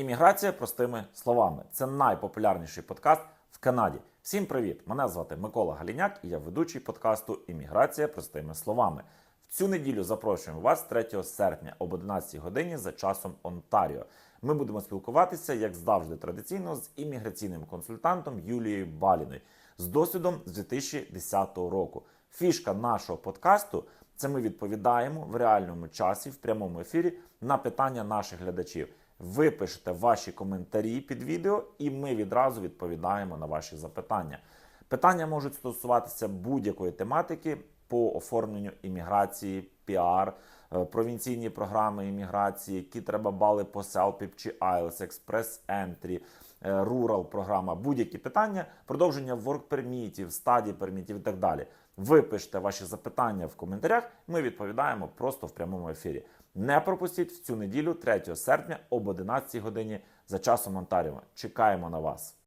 Імміграція простими словами. Це найпопулярніший подкаст в Канаді. Всім привіт! Мене звати Микола Галіняк і я ведучий подкасту Імміграція простими словами. В цю неділю запрошуємо вас 3 серпня об 11 годині за часом Онтаріо. Ми будемо спілкуватися, як завжди, традиційно з імміграційним консультантом Юлією Баліною з досвідом з 2010 року. Фішка нашого подкасту це ми відповідаємо в реальному часі в прямому ефірі на питання наших глядачів. Ви пишете ваші коментарі під відео, і ми відразу відповідаємо на ваші запитання. Питання можуть стосуватися будь-якої тематики по оформленню імміграції, піар, провінційні програми імміграції, які треба бали по CELPIP чи IELTS, Express Entry, е, Rural програма, будь-які питання, продовження work пермітів, стадії пермітів і так далі. Ви пишете ваші запитання в коментарях, ми відповідаємо просто в прямому ефірі. Не пропустіть в цю неділю, 3 серпня об 11 годині за часом Онтаріо. Чекаємо на вас.